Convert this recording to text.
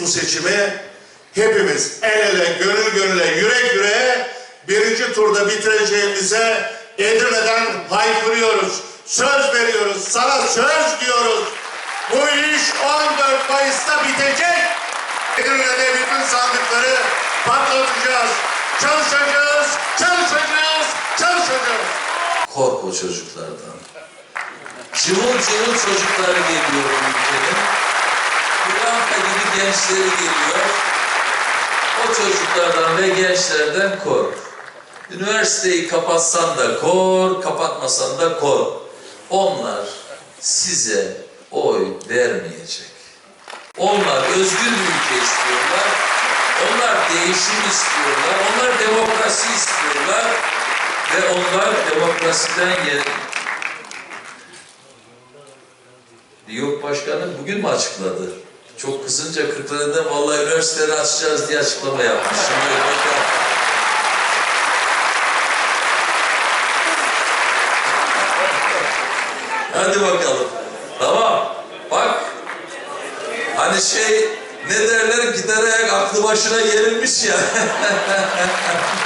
Bu seçimi hepimiz el ele, gönül gönüle, yürek yüreğe birinci turda bitireceğimize Edirne'den haykırıyoruz. Söz veriyoruz, sana söz diyoruz. Bu iş 14 Mayıs'ta bitecek. Edirne'de bütün sandıkları patlatacağız. Çalışacağız, çalışacağız, çalışacağız. Kork o çocuklardan. Cıvıl cıvıl çocukları geliyor bu ülkenin. Gençleri geliyor. O çocuklardan ve gençlerden kork. Üniversiteyi kapatsan da kork, kapatmasan da kork. Onlar size oy vermeyecek. Onlar özgür bir ülke istiyorlar. Onlar değişim istiyorlar. Onlar demokrasi istiyorlar. Ve onlar demokrasiden yer... Yok başkanı bugün mü açıkladı? Çok kızınca Kırklareli'den vallahi üniversiteleri açacağız diye açıklama yapmış. Şimdi bakın. Hadi bakalım. Tamam. Bak. Hani şey ne derler gider ayak aklı başına gerilmiş ya.